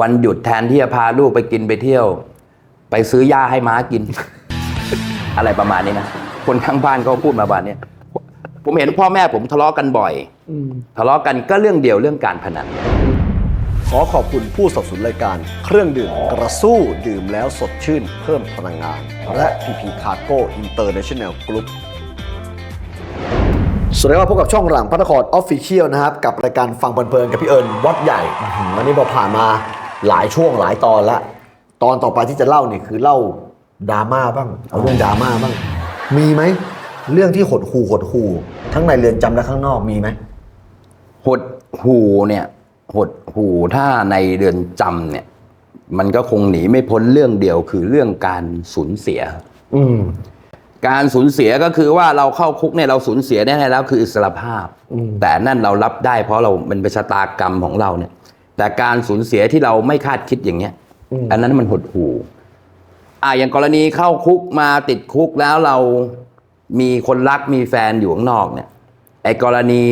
วันหยุดแทนที่จะพาลูกไปกินไปเที่ยว ไปซื้อหญ้าให้ม้ากิน อะไรประมาณนี้นะคนข้างบ้านก็พูดมาแบบนี้ผมเห็นพ่อแม่ผมทะเลาะกันบ่อยทะเลาะกันก็เรื่องเดียวเรื่องการพนันขอขอบคุณผู้สนับสนุนรายการ เครื่องดื่มกระสู้ดื่มแล้วสดชื่น เพิ่มพลังงาน และ PP Cargo International Group สวัสดีครับพบกับช่องหลังพระนครออฟฟิเชียลนะครับ กับรายการฟังเพลินๆกับพี่เอิญวัดใหญ่อื้อหือวันนี้เราผ่านมา หลายช่วงหลายตอนแล้วตอนต่อไปที่จะเล่าเนี่ยคือเล่าดราม่าบ้างเอาเรื่องดราม่าบ้าง มีไหมเรื่องที่หดหูหดหูทั้งในเรือนจำและข้างนอกมีไหมหดหูเนี่ยหดหูถ้าในเรือนจำเนี่ย มันก็คงหนีไม่พ้นเรื่องเดียวคือเรื่องการสูญเสีย อืม การสูญเสียก็คือว่าเราเข้าคุกเนี่ยเราสูญเสียได้แล้วคืออิสรภาพ อืม แต่นั่นเรารับได้เพราะเรามันเป็นชะตากรรมของเราเนี่ย แต่การสูญเสียที่เราไม่คาดคิดอย่างเงี้ยอันนั้นมันหดหูอ่าอย่างกรณีเข้าคุกมาติดคุกแล้วเรามีคนรักมีแฟนอยู่ข้างนอกเนี่ย ไอ้กรณี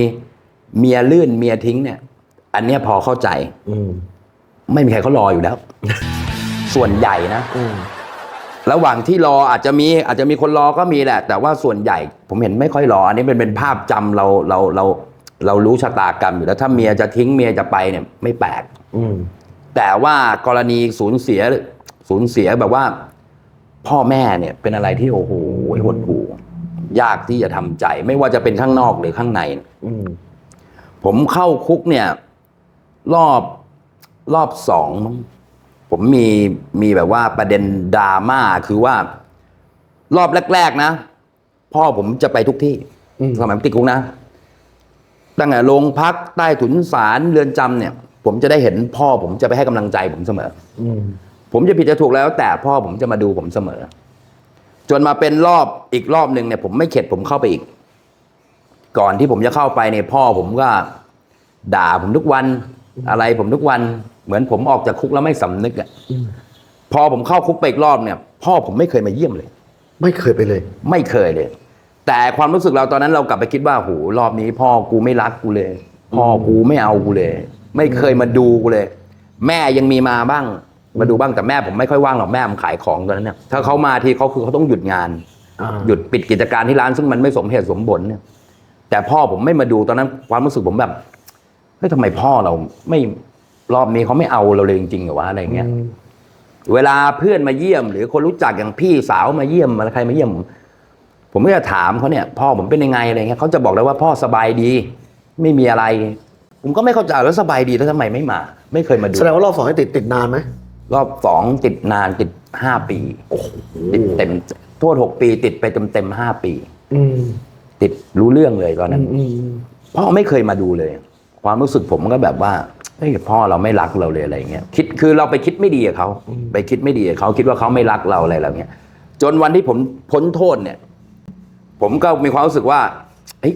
เมียลื่นเมียทิ้งเนี่ย อันเนี้ยพอเข้าใจ อืมไม่มีใครเขารออยู่แล้ว ส่วนใหญ่นะอืมระหว่างที่รออาจจะมีอาจจะมีคนรอก็มีแหละ แต่ว่าส่วนใหญ่ ผมเห็นไม่ค่อยรอ อันนี้เป็นเป็นภาพจำเราเราเรา เรารู้ชะตากรรมอยู่แล้วถ้าเมียจะทิ้งเมียจะไปเนี่ยไม่แปลกอืม แต่ว่ากรณีสูญเสียสูญเสียแบบว่า พ่อแม่เนี่ยเป็นอะไรที่โอ้โหหดหู่ยากที่จะทำใจ ไม่ว่าจะเป็นข้างนอกหรือข้างใน อืม ผมเข้าคุกเนี่ย รอบรอบสองมั้งผมมีมีแบบว่าประเด็นดราม่าคือว่า รอบแรก ๆ นะ พ่อผมจะไปทุกที่อืม สมัยผมติดคุกนะ ตั้งแต่โรงพักใต้ถุนศาลเรือนจำเนี่ย ผมจะได้เห็นพ่อผมจะไปให้กำลังใจผมเสมอ อืมผมจะผิดจะถูกแล้ว แต่พ่อผมจะมาดูผมเสมอ จนมาเป็นรอบอีกรอบหนึ่งเนี่ย ผมไม่เข็ดผมเข้าไปอีก ก่อนที่ผมจะเข้าไปเนี่ยพ่อผมก็ ด่าผมทุกวัน อะไรผมทุกวัน เหมือนผมออกจากคุกแล้วไม่สำนึกอะพอผมเข้าคุกไปอีกรอบเนี่ย พ่อผมไม่เคยมาเยี่ยมเลย ไม่เคยไปเลย ไม่เคยเลย แต่ความรู้สึกเราตอนนั้นเรากลับไปคิดว่าโหรอบนี้พ่อกูไม่รักกูเลย พ่อกูไม่เอากูเลย ไม่เคยมาดูกูเลย แม่ยังมีมาบ้าง มาดูบ้างแต่แม่ผมไม่ค่อยว่างหรอกแม่ผมขายของตอนนั้นเนี่ยถ้าเขามาทีเขาคือเขาต้องหยุดงานอ่าหยุดปิดกิจการที่ร้านซึ่งมันไม่สมเหตุสมผลเนี่ยแต่พ่อผมไม่มาดูตอนนั้นความรู้สึกผมแบบเฮ้ยทำไมพ่อเราไม่รอบนี้เขาไม่เอาเราเลยจริงๆเหรอวะอะไรอย่างเงี้ยเวลาเพื่อนมาเยี่ยม หรือคนรู้จักอย่างพี่สาวมาเยี่ยมอะไรใครมาเยี่ยม ผมก็จะถามเขาเนี่ยพ่อผมเป็นยังไงอะไรเงี้ยเขาจะบอกเลยว่าพ่อสบายดี ไม่มีอะไร ผมก็ไม่เข้าใจแล้วสบายดีแล้วทำไมไม่มา ไม่เคยมาดูแสดงว่ารอบสองให้ติดติดนานไหมรอบสองติดนานติดห้าปีติดเต็มโทษหกปี ติดไปเต็มเต็มๆห้าปีอืมติดรู้เรื่องเลยตอนนั้นอืมพ่อไม่เคยมาดูเลย ความรู้สึกผมก็แบบว่าเฮ้ยพ่อเราไม่รักเราเลยอะไรเงี้ยคิดคือเราไปคิดไม่ดีกับเขาไปคิดไม่ดีกับเขาคิดว่าเขาไม่รักเราอะไรแบบเงี้ยจนวันที่ผมพ้นโทษเนี่ย ผมก็มีความรู้สึกว่าเฮ้ย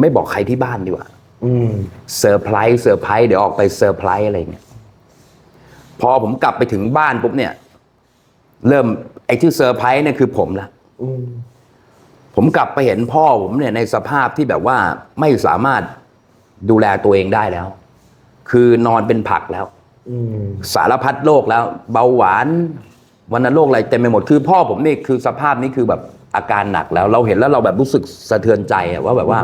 ไม่บอกใครที่บ้านดีกว่าอืมเซอร์ไพรส์เซอร์ไพรส์เดี๋ยวออกไปเซอร์ไพรส์อะไรเงี้ยพอผมกลับไปถึงบ้านปุ๊บเนี่ย เริ่มไอ้ที่เซอร์ไพรส์เนี่ยคือผมละอืมผมกลับไปเห็นพ่อผมเนี่ยในสภาพที่แบบว่าไม่สามารถดูแลตัวเองได้แล้ว คือนอนเป็นผักแล้วอืมสารพัดโรคแล้ว เบาหวานวันโรคอะไรเต็มไปหมดคือพ่อผมนี่คือสภาพนี้คือแบบ อาการหนักแล้ว เราเห็นแล้วเราแบบรู้สึกสะเทือนใจอะว่าแบบว่า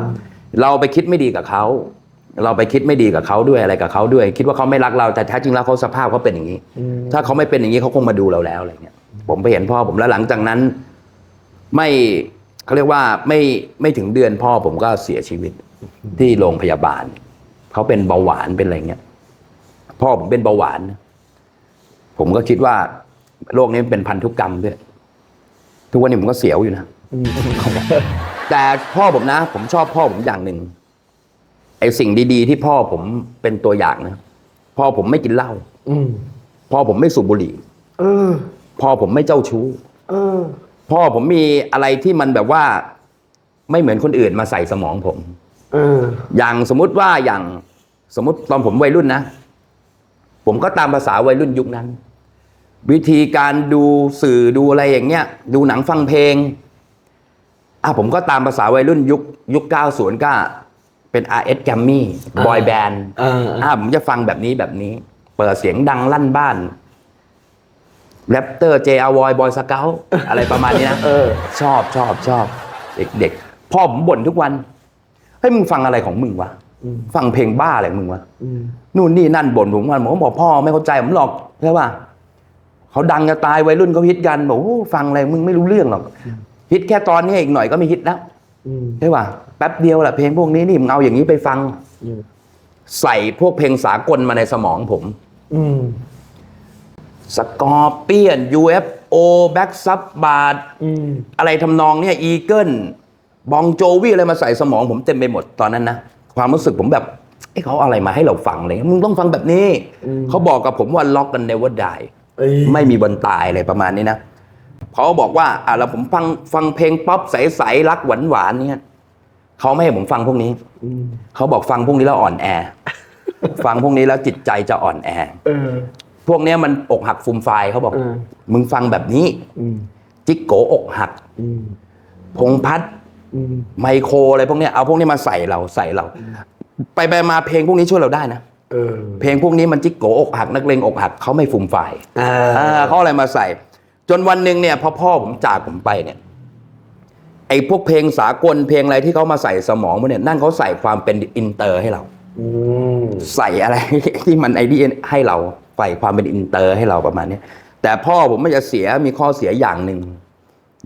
เราไปคิดไม่ดีกับเขาเราไปคิดไม่ดีกับเขาด้วยอะไรกับเขาด้วย คิดว่าเขาไม่รักเราแต่แท้จริงแล้วเขาสภาพเขาเป็นอย่างนี้ ถ้าเขาไม่เป็นอย่างนี้เขาคงมาดูเราแล้วอะไรเงี้ยผมไปเห็นพ่อผมแล้วหลังจากนั้น ไม่เขาเรียกว่าไม่ไม่ถึงเดือนพ่อผมก็เสียชีวิตที่โรงพยาบาลเขาเป็นเบาหวานเป็นอะไรเงี้ยพ่อผมเป็นเบาหวาน ผมก็คิดว่าโรคนี้เป็นพันธุกรรมด้วย ทุกวันนี้ผมก็เสียวอยู่นะ แต่พ่อผมนะ ผมชอบพ่อผมอย่างหนึ่งไอ้สิ่งดี ๆ ที่พ่อผมเป็นตัวอย่างนะพ่อผมไม่กินเหล้าอืมพ่อผมไม่สูบบุหรี่เออพ่อผมไม่เจ้าชู้เออพ่อผมมีอะไรที่มันแบบว่า ไม่เหมือนคนอื่นมาใส่สมองผมเอออย่างสมมติว่าอย่างสมมติตอนผมวัยรุ่นนะ ผมก็ตามภาษาวัยรุ่นยุคนั้น วิธีการดูสื่อดูอะไรอย่างเงี้ย ดูหนังฟังเพลงอะผมก็ตามภาษาวัยรุ่นยุคยุค90ก็เป็น RS g a m m y บอยแบนด์เอออะผมจะฟังแบบนี้แบบนี้ เปิดเสียงดังลั่นบ้านแรปเตอร์เจอวอยบอยสเกลอะไรประมาณนี้นะเออชอบชอบชอบ เด็กๆพ่อผมบ่นทุกวันเฮ้ยมึงฟังอะไรของมึงวะฟังเพลงบ้าอะไรของมึงวะนู่นนี่นั่นบ่นผมวันผมก็บอกพ่อไม่เข้าใจผมหรอกใช่ป่ะ เขาดังจะตายวัยรุ่นเขาฮิตกันบอกโอ้ฟังอะไรมึงไม่รู้เรื่องหรอกฮิตแค่ตอนนี้อีกหน่อยก็ไม่ฮิตแล้วใช่ป่ะแป๊บเดียวแหละเพลงพวกนี้นี่มึงเอาอย่างนี้ไปฟังใส่พวกเพลงสากลมาในสมองผมอืมสกอร์เปียน UFO แบ็กซับบาร์อืมอะไรทำนองเนี่ยอีเกิลบองโจวีอะไรมาใส่สมองผมเต็มไปหมดตอนนั้นนะ ความรู้สึกผมแบบเอ้เขาเอาอะไรมาให้เราฟังเลย มึงต้องฟังแบบนี้ เขาบอกกับผมว่าล็อกกัน never die เอ้ย ไม่มีวันตายอะไรประมาณนี้นะเขาบอกว่าอะแล้วผมฟังฟังเพลงป๊อปใสๆรักหวานหวานๆเนี่ยเขาไม่ให้ผมฟังพวกนี้เขาบอกฟังพวกนี้แล้วอ่อนแอ ฟังพวกนี้แล้วจิตใจจะอ่อนแอเออพวกเนี้ยมันอกหักฟูมไฟายเขาบอกเออมึงฟังแบบนี้อืมจิกโกอกหักอืมพงพัดอืมไมโครอะไรพวกเนี้ยเอาพวกนี้มาใส่เราใส่เรา ไปไปมาเพลงพวกนี้ช่วยเราได้นะ เออเพลงพวกนี้มันจิกโกอกหักนักเลงอกหักเขาไม่ฟูมไฟายอ่าอ่าเขาเอาอะไรมาใส่ จนวันหนึ่งเนี่ยพอพ่อผมจากผมไปเนี่ยไอ้พวกเพลงสากลเพลงอะไรที่เขามาใส่สมองมันเนี่ยนั่นเขาใส่ความเป็นอินเตอร์ให้เราอืมใส่อะไรที่มันไอเดียให้เราใส่ความเป็นอินเตอร์ให้เราประมาณเนี้ยแต่พ่อผมไม่จะเสียมีข้อเสียอย่างหนึ่ง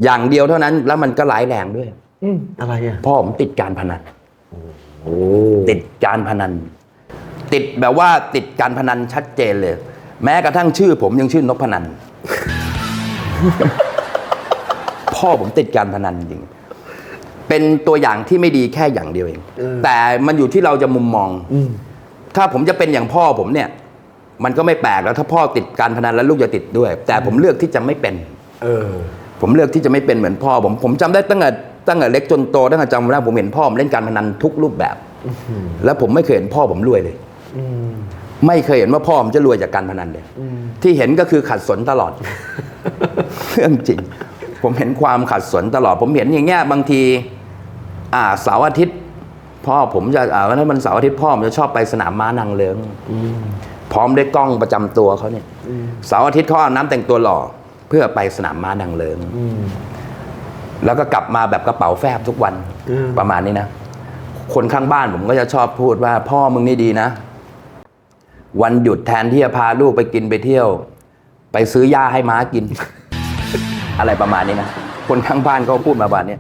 อย่างเดียวเท่านั้นแล้วมันก็ร้ายแรงด้วยอืมอะไรอะพ่อผมติดการพนันโอ้ติดการพนัน ติดแบบว่าติดการพนันชัดเจนเลย แม้กระทั่งชื่อผมยังชื่อนพนัน พ่อผมติดการพนันจริง เป็นตัวอย่างที่ไม่ดีแค่อย่างเดียวเอง แต่มันอยู่ที่เราจะมุมมองอืมถ้าผมจะเป็นอย่างพ่อผมเนี่ย มันก็ไม่แปลกแล้วถ้าพ่อติดการพนันแล้วลูกจะติดด้วย แต่ผมเลือกที่จะไม่เป็น เออ ผมเลือกที่จะไม่เป็นเหมือนพ่อผม ผมจำได้ตั้งแต่ตั้งแต่เล็กจนโตตั้งแต่จำได้ผมเห็นพ่อผมเล่นการพนันทุกรูปแบบ แล้วผมไม่เคยเห็นพ่อผมรวยเลยอืม ไม่เคยเห็นว่าพ่อผมจะรวยจากการพนันเลยอืมที่เห็นก็คือขัดสนตลอดเรื่องจริง ผมเห็นความขัดสนตลอด ผมเห็นอย่างเงี้ยบางที อ่าเสาร์อาทิตย์ พ่อผมจะอ่าวันนั้นมันเสาร์อาทิตย์พ่อผมจะชอบไปสนามม้านางเลิงอืมพร้อมด้วยกล้องประจำตัวเขาเนี่ยอืมเสาร์อาทิตย์เขาอาบน้ำแต่งตัวหล่อ เพื่อไปสนามม้านางเลิงอืมแล้วก็กลับมาแบบกระเป๋าแฟบทุกวันอืมประมาณนี้นะคนข้างบ้านผมก็จะชอบพูดว่า พ่อมึงนี่ดีนะ วันหยุดแทนที่จะพาลูกไปกินไปเที่ยว ไปซื้อหญ้าให้ม้ากิน อะไรประมาณนี้นะคนข้างบ้านก็พูดมาแบบนี้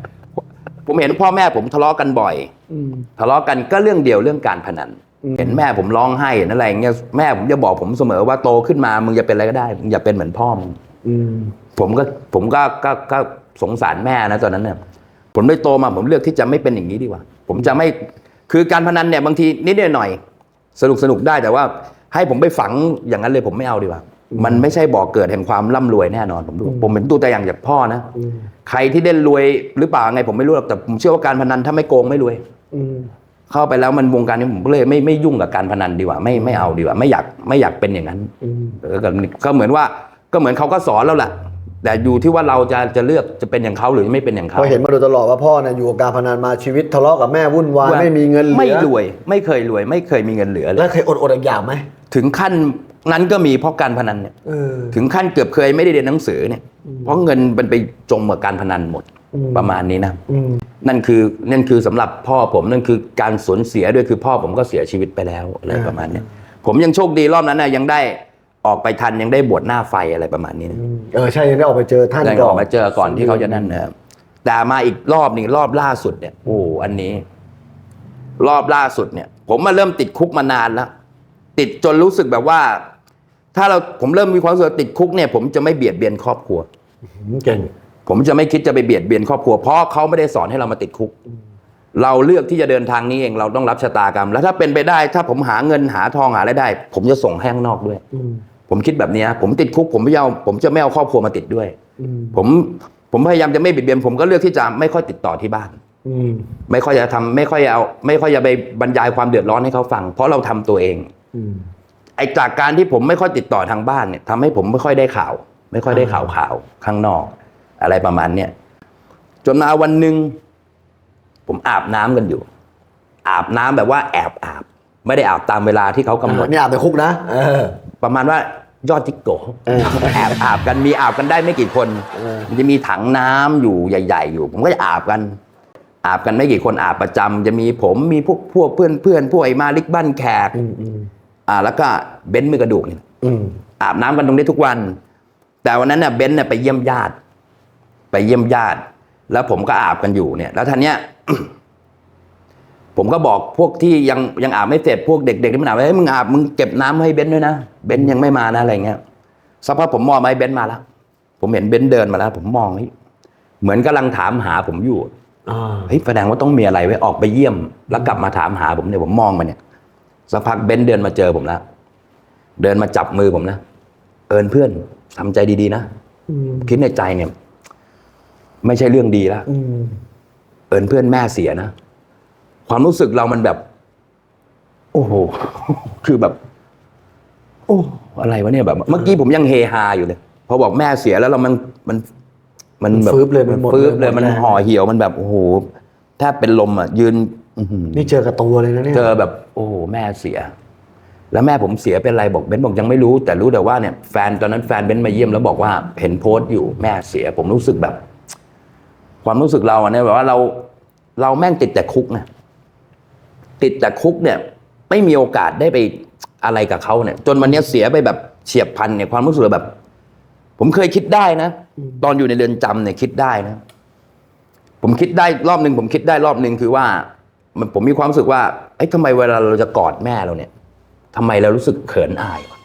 ผมเห็นพ่อแม่ผมทะเลาะกันบ่อยอืมทะเลาะกันก็เรื่องเดียวเรื่องการพนันอืมเห็นแม่ผมร้องไห้เห็นอะไรอย่างเงี้ยแม่ผมจะบอกผมเสมอว่าโตขึ้นมามึงจะเป็นอะไรก็ได้มึงอย่าเป็นเหมือนพ่อมึงอืมผมก็ผมก็ก็ก็สงสารแม่นะตอนนั้นเนี่ยผมได้โตมาผมเลือกที่จะไม่เป็นอย่างนี้ดีกว่า ผมจะไม่คือการพนันเนี่ยบางทีนิดหน่อยสนุกสนุกได้แต่ว่า ให้ผมไปฝังอย่างนั้นเลยผมไม่เอาดีกว่า มันไม่ใช่บ่อกเกิดแห่งความร่ำรวยแน่นอนผมดูผมเป็นตัวตัวอย่างจากพ่อนะอืมใครที่ได้รวยหรือเปล่าไงผมไม่รู้หรอกแต่ผมเชื่อว่าการพนันถ้าไม่โกงไม่รวยอืมเข้าไปแล้วมันวงการนี้ผมก็เลยไม่ไม่ยุ่งกับการพนันดีกว่า ไม่ไม่เอาดีกว่า ไม่อยากไม่อยากเป็นอย่างนั้นอืมเออก็ก็เหมือนว่าก็เหมือนเขาก็สอนแล้วแหละแต่อยู่ที่ว่าเราจะจะเลือกจะเป็นอย่างเขาหรือไม่เป็นอย่างเพเขาราะเห็นมาโดยตลอดว่าพ่อเนี่ยอยู่กับการพนันมาชีวิตทะเลาะกับแม่วุ่นวายว่าไม่มีเงินเหลือไม่รวย ไม่เคยรวย ไม่เคยมีเงินเหลือเลแล้วยเคยอดอดอยากๆไหม ถึงขั้นนั้นก็มีเพราะการพนันเนี่ยเออ ถึงขั้นเกือบเคยไม่ได้เรียนหนังสือเนี่ยเพราะเงินมันไปจมกับการพนันหมดอืมประมาณนี้นะอืมนั่นคือนั่นคือสำหรับพ่อผมนั่นคือการสูญเสียด้วยคือพ่อผมก็เสียชีวิตไปแล้วอะไรประมาณเนี้ยผมยังโชคดีรอบนั้นนะยังได้ออกไปทันยังได้บวชหน้าไฟอะไรประมาณนี้นะเออใช่ยังได้ออกไปเจอท่านได้ก่อออน กมาเจอก่อนที่เขาจะนั่นนะครับแต่มาอีกรอบหนึ่งรอบล่าสุดเนี่ยโอ้อันนี้ รอบล่าสุดเนี่ย ผมมาเริ่มติดคุกมานานแล้ว ติดจนรู้สึกแบบว่า ถ้าเราผมเริ่มมีความรู้สึกว่าติดคุกเนี่ย ผมจะไม่เบียดเบียนครอบครัว เก่งผมจะไม่คิดจะไปเบียดเบียนครอบครัวเพราะเขาไม่ได้สอนให้เรามาติดคุก เราเลือกที่จะเดินทางนี้เองเราต้องรับชะตากรรม แล้วถ้าเป็นไปได้ ถ้าผมหาเงินหาทองหาอะไรายได้ ผมจะส่งให้ข้างนอกด้วยอืมผมคิดแบบเนี้ยผมติดคุกผมไม่เอาผมจะไม่เอาครอบครัวมาติดด้วยอืมผมผมพยายามจะไม่เบียดเบียนผมก็เลือกที่จะไม่ค่อยติดต่อที่บ้านอืมไม่ค่อยจะทำไม่ค่อยเอา ไม่ค่อยจะไปบรรยายความเดือดร้อนให้เขาฟัง เพราะเราทำตัวเองอืม ไอ้จากการที่ผมไม่ค่อยติดต่อทางบ้านเนี่ยทำให้ผมไม่ค่อยได้ข่าว ไม่ค่อยได้ข่าวข่าวข้างนอก อะไรประมาณเนี้ยจนมาวันหนึ่งผมอาบน้ำกันอยู่ อาบน้ำแบบว่าแอบอาบ ไม่ได้อาบตามเวลาที่เขากำหนดนี่อาบในคุกนะเออประมาณว่ายอดจิกโกเออแอบอาบกันมีอาบกันได้ไม่กี่คนเออมันจะมีถังน้ำอยู่ใหญ่ ๆ อยู่ ผมก็จะอาบกัน อาบกันไม่กี่คนอาบประจำจะมีผมมีพวกพวกเพื่อนเพื่อนพวกไอ้มาลิกบ้านแขก อืมอืมอ่า แล้วก็เบนซ์มือกระดูกเนี่ยอืมอาบน้ำกันตรงนี้ทุกวัน แต่วันนั้นเนี่ยเบนซ์เนี่ยไปเยี่ยมญาติ ไปเยี่ยมญาติ แล้วผมก็อาบกันอยู่เนี่ย แล้วท่านเนี้ยผมก็บอกพวกที่ยังยังอาบไม่เสร็จพวกเด็กๆที่มันอาบเฮ้ยมึงอาบมึงเก็บน้ำให้เบนซ์ด้วยนะเบนซ์ยังไม่มานะอะไรเงี้ยสักพักผมมองไปเบนซ์มาแล้วผมเห็นเบนซ์เดินมาแล้ว ผมมองเฮ้ยเหมือนกำลังถามหาผมอยู่อ่าเฮ้ยแสดงว่าต้องมีอะไรไว้ออกไปเยี่ยม แล้วกลับมาถามหาผมเนี่ยผมมองมาเนี่ย สักพักเบนซ์เดินมาเจอผมแล้วเดินมาจับมือผมนะเอิญเพื่อนทำใจดีๆนะอืมคิดในใจเนี่ย ไม่ใช่เรื่องดีแล้วอืมเอิญเพื่อนแม่เสียนะความรู้สึกเรามันแบบ โอ้โหคือแบบ โอ้อะไรวะเนี่ยแบบ เมื่อกี้ผมยังเฮฮาอยู่เลยพอบอกแม่เสียแล้วเรามันมัน มันแบบฟื้บเลยมันหมดฟื้บเลยหดมันแรงห่อเหี่ยวมันแบบโอ้โหแทบเป็นลมอะยืนอื้อหือ นี่เจอกับตัวเลยนะเนี่ยเจอแบบโอ้โหแม่เสีย แล้วแม่ผมเสียเป็นอะไรบอกเบนซ์บอกยังไม่รู้ แต่รู้แต่ว่าเนี่ยแฟนตอนนั้นแฟนเบนซ์มาเยี่ยมแล้วบอกว่าเห็นโพสต์อยู่แม่เสีย ผมรู้สึกแบบ ความรู้สึกเราอะเนี่ยแบบว่าเรา เราแม่งติดแต่คุกนะติดแต่คุกเนี่ย ไม่มีโอกาสได้ไปอะไรกับเขาเนี่ย จนวันเนี้ยเสียไปแบบเฉียบพลันเนี่ยความรู้สึกแบบ ผมเคยคิดได้นะตอนอยู่ในเรือนจำเนี่ยคิดได้นะ ผมคิดได้รอบหนึ่งผมคิดได้รอบหนึ่งคือว่า มันผมมีความรู้สึกว่าเอ้ยทำไมเวลาเราจะกอดแม่เราเนี่ยทำไมเรารู้สึกเขินอายวะ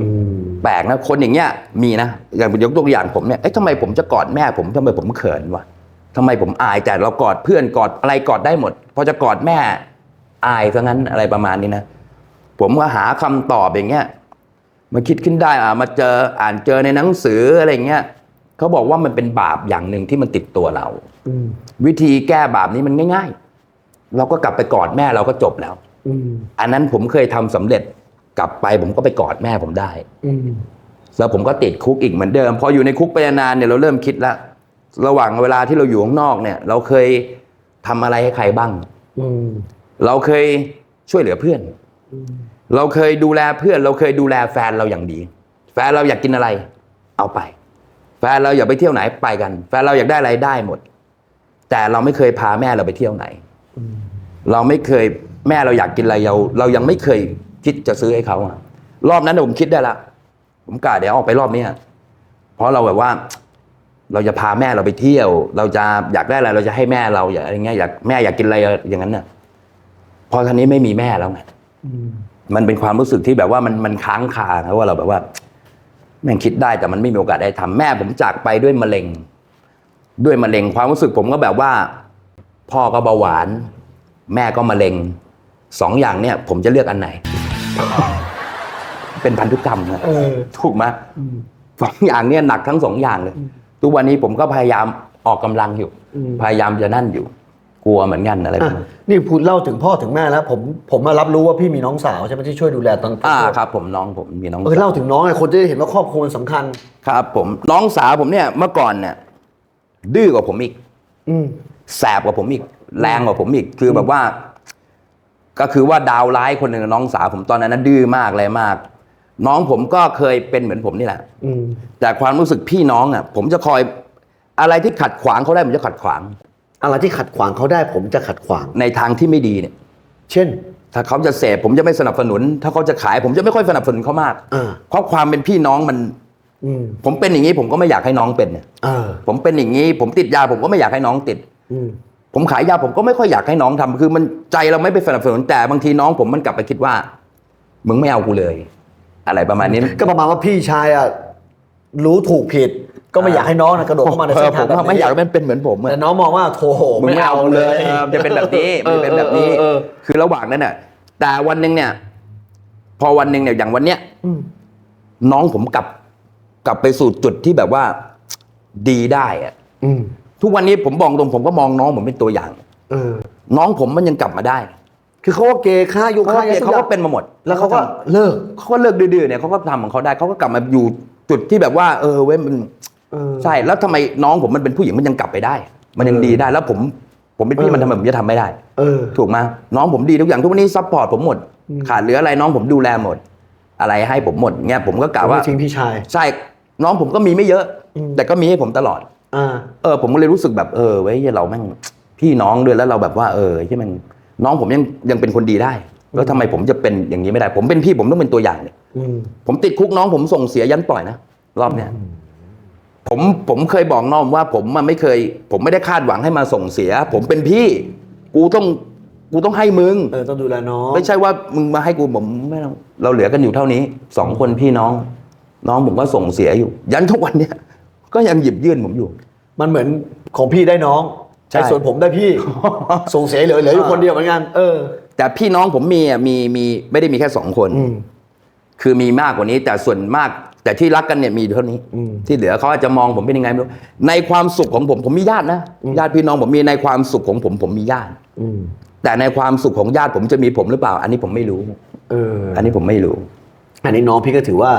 อืมแปลกนะคนอย่างเงี้ยมีนะอย่างยกตัวอย่างผมเนี่ยเอ้ยทำไมผมจะกอดแม่ผมทำไมผมเขินวะทำไมผมอายแต่เรากอดเพื่อนกอดอะไรกอดได้หมดพอจะกอดแม่อายซะงั้นอะไรประมาณนี้นะผมก็หาคำตอบอย่างเงี้ยมาคิดขึ้นได้อ่ามาเจออ่านเจอในหนังสืออะไรเงี้ยเขาบอกว่ามันเป็นบาปอย่างหนึ่งที่มันติดตัวเราอืมวิธีแก้บาปนี้มันง่าย ๆ เราก็กลับไปกอดแม่เราก็จบแล้วอืมอันนั้นผมเคยทำสำเร็จกลับไปผมก็ไปกอดแม่ผมได้ อืมแล้วผมก็ติดคุกอีกเหมือนเดิม พออยู่ในคุกไปนานๆเนี่ยเราเริ่มคิดแล้วระหว่างเวลาที่เราอยู่ข้างนอกเนี่ย เราเคยทำอะไรให้ใครบ้างอืมเราเคยช่วยเหลือเพื่อน เราเคยดูแลเพื่อน เราเคยดูแลแฟนเราอย่างดี แฟนเราอยากกินอะไร เอาไป แฟนเราอยากไปเที่ยวไหนไปกัน แฟนเราอยากได้อะไรได้หมด แต่เราไม่เคยพาแม่เราไปเที่ยวไหน เราไม่เคยแม่เราอยากกินอะไรเราเรายังไม่เคยคิดจะซื้อให้เขาอะรอบนั้นผมคิดได้ละผมกะเดี๋ยวออกไปรอบเนี้ยเพราะเราแบบว่า เราจะพาแม่เราไปเที่ยว เราจะอยากได้อะไรเราจะให้แม่เราอยากอะไรเงี้ยอยากแม่อยากกินอะไรอย่างนั้นน่ะพอท่านี้ไม่มีแม่แล้วไงมมันเป็นความรู้สึกที่แบบว่ามันมันค้างคาครับว่าเราแบบว่าแม่งคิดได้แต่มันไม่มีโอกาสได้ทำแม่ผมจากไปด้วยมะเร็ง ด้วยมะเร็งความรู้สึกผมก็แบบว่า พ่อก็เบาหวาน แม่ก็มะเร็งสองอย่างเนี่ย ผมจะเลือกอันไหน เป็นพันธุกรรมนะเออถูกไหมอืมสองอย่างเนี่ยหนักทั้งสองอย่างเลย ทุกวันนี้ผมก็พยายามออกกำลังอยู่อืมพยายามจะนั่นอยู่ กลัวเหมือนกันอะไรประอะมาณนี่พูดเล่าถึงพ่อถึงแม่แล้ว ผมผมมารับรู้ว่าพี่มีน้องสาวใช่ไหมที่ช่วยดูแลตอนอ่าครับ ผมน้องผมมีน้องเออเล่าถึงน้องไงคนจะได้เห็นว่าครอบครัวมันสำคัญ ครับ ผมน้องสาวผมเนี่ยเมื่อก่อนเนี่ยดื้อกว่าผมอีกอืม แสบกว่าผมอีกแรงกว่าผมอีกคือแบบว่า ก็คือว่าดาวร้ายคนหนึ่งน้องสาวผมตอนนั้นนะดื้อมากอะไรมาก น้องผมก็เคยเป็นเหมือนผมนี่แหละอืมแต่ความรู้สึกพี่น้องอะ ผมจะคอยอะไรที่ขัดขวางเขาได้ผมจะขัดขวาง อะไรที่ขัดขวางเขาได้ ผมจะขัดขวางในทางที่ไม่ดีเนี่ย เช่น ถ้าเขาจะเสพผมจะไม่สนับสนุน ถ้าเขาจะขาย ผมจะไม่ค่อยสนับสนุนเขามากอ่าเพราะความเป็นพี่น้องมันอืมผมเป็นอย่างนี้ผมก็ไม่อยากให้น้องเป็นเนี่ยเออผมเป็นอย่างนี้ ผมติดยาผมก็ไม่อยากให้น้องติดอืม ผมขายยาผมก็ไม่ค่อยอยากให้น้องทำคือมันใจเราไม่ไปสนับสนุนแต่บางทีน้องผมมันกลับไปคิดว่า มึงไม่เอากูเลย อะไรประมาณนี้ก็ประมาณว่าพี่ชายอะรู้ถูกผิด ก็ไม่อยากให้น้องนะกระโดดเข้ามาในเอเส้อนผทางมแบบว่านี้ไม่อยากให้มันเป็นเหมือนผมอะแต่น้องมองว่าโถมึงไม่เอาเลยเออจะเป็นแบบนี้มันจะเป็นแบบนี้เออเออคือระหว่างนั้นน่ะ แต่วันหนึ่งเนี่ย พอวันหนึ่งเนี่ยอย่างวันเนี้ยอืมน้องผมกลับ กลับไปสู่จุดที่แบบว่า ดีได้อะอืม ทุกวันนี้ผมบอกตรงผมก็มองน้องผมเป็นตัวอย่าง เออ น้องผมมันยังกลับมาได้คือเขาก็เกย์ฆ่ายุเขาฆ่าก็ยาเขาก็เป็นมาหมด แล้วเขาก็เลิกเขาก็เลิกดื้อๆเนี่ยเขาก็ทำของเขาได้เขาก็กลับมาอยู่จุดที่แบบว่า เออเว้ยมันเออ ใช่แล้วทำไมน้องผมมันเป็นผู้หญิงมันยังกลับไปได้ มันยังเออดีได้แล้วผมผมเป็นพี่เออ มันทำไมผมจะทำไม่ได้ เออ ถูกไหมน้องผมดีทุกอย่างทุกวันนี้ซัพพอร์ตผมหมด อืม ขาดเหลืออะไรน้องผมดูแลหมด อะไรให้ผมหมดเงี้ยผมก็กล่าวว่า ไม่ทิ้งพี่ชาย ใช่ น้องผมก็มีไม่เยอะ อืม แต่ก็มีให้ผมตลอดอ่า เออ ผมก็เลยรู้สึกแบบเออไว้ยเราแม่งพี่น้องด้วยแล้วเราแบบว่าเออที่มันน้องผมยังยังเป็นคนดีได้ แล้วทำไมผมจะเป็นอย่างนี้ไม่ได้ ผมเป็นพี่ผมต้องเป็นตัวอย่างเนี่ยอืมผมติดคุกน้องผมส่งเสียยันปล่อยนะรอบเนี้ยผมผมเคยบอกน้องว่า ผมมันไม่เคย ผมไม่ได้คาดหวังให้มาส่งเสีย ผมเป็นพี่ กูต้องกูต้องให้มึงเออต้องดูแลน้องไม่ใช่ว่ามึงมาให้กูผมไม่ต้องเราเหลือกันอยู่เท่านี้สองคนพี่น้อง น้องผมก็ส่งเสียอยู่ ยันทุกวันเนี้ย ก็ยังหยิบยื่นผมอยู่ มันเหมือนของพี่ได้น้องใช่ไอ้ส่วนผมได้พี่ ส่งเสียเหลือเหลืออยู่คนเดียวเหมือนกันเออ แต่พี่น้องผมมีอะมีมีไม่ได้มีแค่สองคนอืมคือมีมากกว่านี้ แต่ส่วนมาก แต่ที่รักกันเนี่ยมีเท่านี้อืมที่เหลือเขาอาจจะมองผมเป็นยังไงไม่รู้ในความสุขของผมผมมีญาตินะญาติพี่น้องผมมีในความสุขของผมผมมีญาติอืมแต่ในความสุขของญาติผมจะมีผมหรือเปล่า อันนี้ผมไม่รู้ เออ อันนี้ผมไม่รู้ อันนี้น้องพี่ก็ถือว่า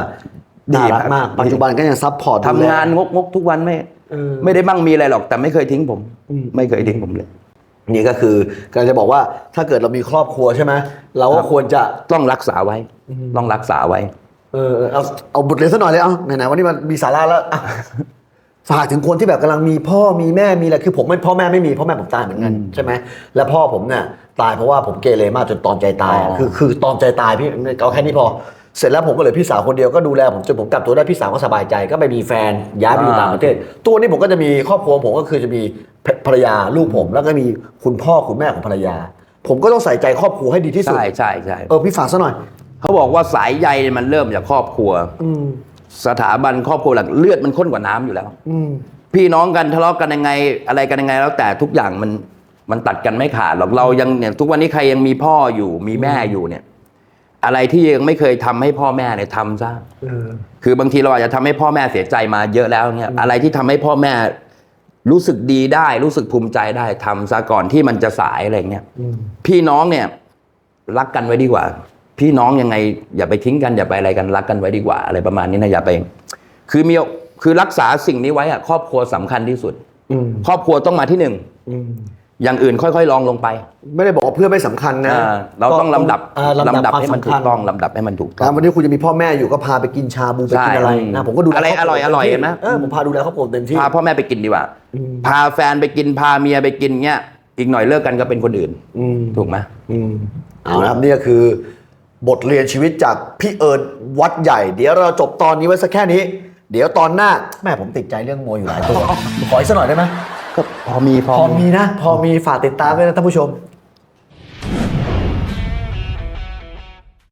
ดีน่ารักครับมาก ปัจจุบันก็ยังซัพพอร์ตดูทำแลงานงกงกๆทุกวันไม่เออไม่ได้มั่งมีอะไรหรอกแต่ไม่เคยทิ้งผมอืมไม่เคยทิ้งผมเลย นี่ก็คือกำลังจะบอกว่าถ้าเกิดเรามีครอบครัวใช่ไหมเราก็ควรจะต้องรักษาไว้ ต้องรักษาไว้ เออเออเอาเอาบทเรียนสักหน่อยเลยเอาไหนๆวันนี้มันมีสาระแล้วอะฝากถึงคนที่แบบกำลังมีพ่อมีแม่มีอะไรคือผมไม่พ่อแม่ไม่มีพ่อแม่ผมตายเหมือนกันใช่ไหมแล้วพ่อผมเนี่ยตายเพราะว่าผมเกเรมากจนตอนใจตายอ๋อคือคือตอนใจตายพี่เอาแค่นี้พอ เสร็จแล้วผมก็เหลยพี่สาวคนเดียวก็ดูแลผมจนผมกลับตัวได้พี่สาวก็สบายใจ ก็ไปมีแฟนย้ายไปอยู่ต่างประเทศ ตัวนี้ผมก็จะมีครอบครัวผมก็คือจะมีภรรยาลูกผม แล้วก็มีคุณพ่อคุณแม่ของภรรยา ผมก็ต้องใส่ใจครอบครัวให้ดีที่สุดใช่ใช่ใช่เออพี่ฝากซะหน่อยเขาบอกว่าสายใยมันเริ่มจากครอบครัวอืมสถาบันครอบครัวหลักเลือดมันข้นกว่าน้ำอยู่แล้ว อืมพี่น้องกันทะเลาะกันยังไง อะไรกันยังไง แล้วแต่ทุกอย่างมันมันตัดกันไม่ขาดหรอกเรายังเนี่ยทุกวันนี้ใครยังมีพ่ออยู่มีแม่อยู่เนี่ย อะไรที่ยังไม่เคยทำให้พ่อแม่เนี่ยทำซะเออคือบางทีเราอาจจะทำให้พ่อแม่เสียใจมาเยอะแล้วเนี่ยอะไรที่ทำให้พ่อแม่รู้สึกดีได้ รู้สึกภูมิใจได้ทำซะก่อนที่มันจะสายอะไรเงี้ยอืมพี่น้องเนี่ย รักกันไว้ดีกว่า พี่น้องยังไง อย่าไปทิ้งกันอย่าไปอะไรกันรักกันไว้ดีกว่า อะไรประมาณนี้นะอย่าไป คือมีคือรักษาสิ่งนี้ไว้อะครอบครัวสำคัญที่สุดอืมครอบครัวต้องมาที่หนึ่ง อืมอย่างอื่นค่อยๆลองลงไปไม่ได้บอกว่าเพื่อนไม่สำคัญนะอ่าเราต้องลำดับอ่าลำดับความให้มันสำถูคัญกต้องลำดับให้มันถูกต้อนะงวันนี้คุณจะมีพ่อแม่อยู่ก็พาไปกินชาบูไปกินใช่อะไรนะผมก็ดูแลอะไรคบคอร่อยต็อร่อยที่เห็นไหม เออผมพาดูแลครอบครัวเต็มที่ พาพ่อแม่ไปกินดีกว่า อืม พาแฟนไปกินพาเมียไปกินเงี้ย อีกหน่อยเลิกกันก็เป็นคนอื่น อืม ถูกไหม อืมเอาละครับนี่ก็คือบทเรียนชีวิตจากพี่เอิญวัดใหญ่ เดี๋ยวเราจบตอนนี้ไว้สักแค่นี้ เดี๋ยวตอนหน้าแม่ผมติดใจเรื่องมวยอยู่หลายตัว ขออีกสักหน่อยได้ไหม ก็พอมีพอมีนะ พอมีฝากติดตามด้วยนะท่านผู้ชม